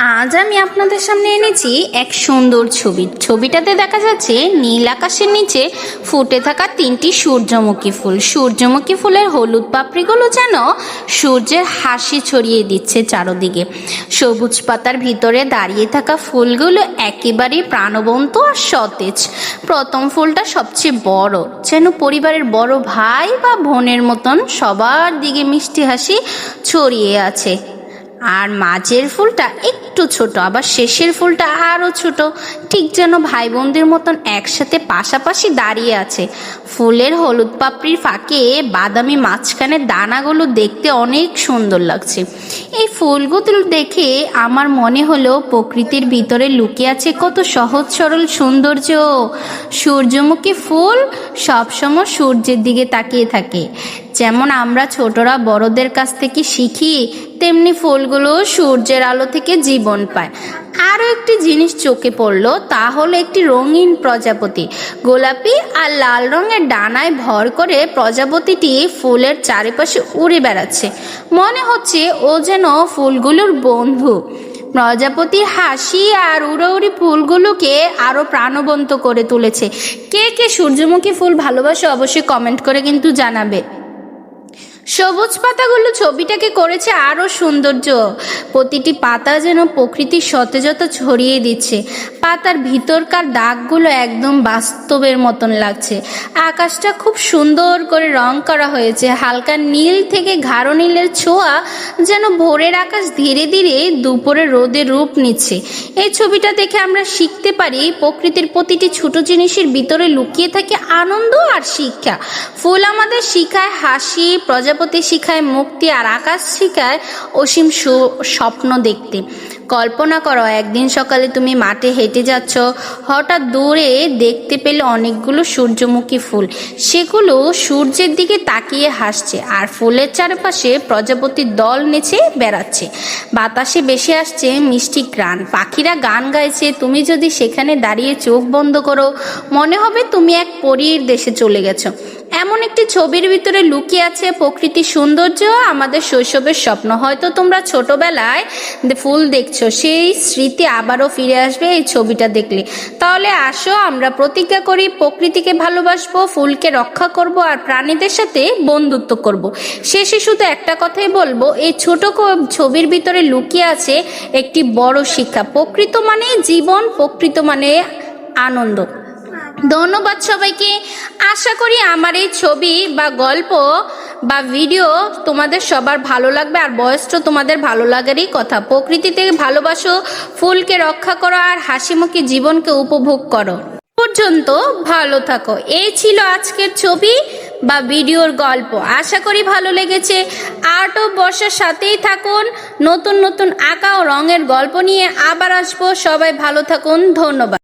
আজ আমি আপনাদের সামনে এনেছি এক সুন্দর ছবি। ছবিটাতে দেখা যাচ্ছে নীল আকাশের নিচে ফুটে থাকা তিনটি সূর্যমুখী ফুল। সূর্যমুখী ফুলের হলুদ পাপড়িগুলো যেন সূর্যের হাসি ছড়িয়ে দিচ্ছে চারদিকে। সবুজ পাতার ভিতরে দাঁড়িয়ে থাকা ফুলগুলো একেবারেই প্রাণবন্ত আর সতেজ। প্রথম ফুলটা সবচেয়ে বড়, যেন পরিবারের বড় ভাই বা বোনের মতন সবার দিকে মিষ্টি হাসি ছড়িয়ে আছে। আর মাঝের ফুলটা একটু ছোট, আবার শেষের ফুলটা আরও ছোট। ঠিক যেন ভাই বোনদের মতন একসাথে পাশাপাশি দাঁড়িয়ে আছে। ফুলের হলুদ পাপড়ির ফাঁকে বাদামি মাঝখানে দানাগুলো দেখতে অনেক সুন্দর লাগছে। এই ফুলগুলো দেখে আমার মনে হলো প্রকৃতির ভিতরে লুকিয়ে আছে কত সহজ সরল সৌন্দর্য। সূর্যমুখী ফুল সবসময় সূর্যের দিকে তাকিয়ে থাকে। যেমন আমরা ছোটরা বড়দের কাছ থেকে শিখি, তেমনি ফুলগুলো সূর্যের আলো থেকে জীবন পায়। আরও একটি জিনিস চোখে পড়ল, তা হলো একটি রঙিন প্রজাপতি। গোলাপি আর লাল রঙের ডানায় ভর করে প্রজাপতিটি ফুলের চারিপাশে উড়ে বেড়াচ্ছে। মনে হচ্ছে ও যেন ফুলগুলোর বন্ধু। প্রজাপতির হাসি আর উড়ৌড়ি ফুলগুলোকে আরও প্রাণবন্ত করে তুলেছে। কে কে সূর্যমুখী ফুল ভালোবাসে অবশ্যই কমেন্ট করে কিন্তু জানাবে। সবুজ পাতাগুলো ছবিটাকে করেছে আরও সৌন্দর্য। প্রতিটি পাতা যেন প্রকৃতির সতেজতা ছড়িয়ে দিচ্ছে। পাতার ভিতরকার দাগগুলো একদম বাস্তবের মতন লাগছে। আকাশটা খুব সুন্দর করে রং করা হয়েছে। হালকা নীল থেকে গাঢ় নীলের ছোঁয়া যেন ভোরের আকাশ ধীরে ধীরে দুপুরে রোদের রূপ নিচ্ছে। এই ছবিটা দেখে আমরা শিখতে পারি প্রকৃতির প্রতিটি ছোট জিনিসের ভিতরে লুকিয়ে থাকে আনন্দ আর শিক্ষা। ফুল আমাদের শিখায় হাসি প্রজাপতি শিখায় মুক্তি আর আকাশ শিখায় অসীম সু- স্বপ্ন দেখতে। কল্পনা করো, একদিন সকালে তুমি মাঠে হেঁটে যাচ্ছ। হঠাৎ দূরে দেখতে পেলে অনেকগুলো সূর্যমুখী ফুল। সেগুলো সূর্যের দিকে তাকিয়ে হাসছে আর ফুলের চারপাশে প্রজাপতির দল নেচে বেড়াচ্ছে। বাতাসে বেশি আসছে মিষ্টি গ্রান পাখিরা গান গাইছে, তুমি যদি সেখানে দাঁড়িয়ে চোখ বন্ধ করো, মনে হবে তুমি এক পরীর দেশে চলে গেছো। এমন একটি ছবির ভিতরে লুকিয়ে আছে প্রকৃতির সৌন্দর্য, আমাদের শৈশবের স্বপ্ন। হয়তো তোমরা ছোটবেলায় ফুল দেখছ, সেই স্মৃতি আবারও ফিরে আসবে এই ছবিটা দেখলে। তাহলে আসো, আমরা প্রতিজ্ঞা করি, প্রকৃতিকে ভালোবাসবো, ফুলকে রক্ষা করব আর প্রাণীদের সাথে বন্ধুত্ব করব। শেষে শুধু একটা কথাই বলব, এই ছোট ছবির ভিতরে লুকিয়ে আছে একটি বড় শিক্ষা। প্রকৃত মানে জীবন, প্রকৃত মানে আনন্দ। ধন্যবাদ সবাইকে। আশা করি আমার এই ছবি বা গল্প বা ভিডিও তোমাদের সবার ভালো লাগবে আর বয়সটা তোমাদের ভালো লাগারই কথা। প্রকৃতিতে ভালোবাসো, ফুলকে রক্ষা করো আর হাসিমুখী জীবনকে উপভোগ করো। পর্যন্ত ভালো থাকো। এই ছিল আজকের ছবি বা ভিডিওর গল্প। আশা করি ভালো লেগেছে। আর্ট ও বর্ষার সাথেই থাকুন। নতুন নতুন আঁকা ও রঙের গল্প নিয়ে আবার আসব। সবাই ভালো থাকুন। ধন্যবাদ।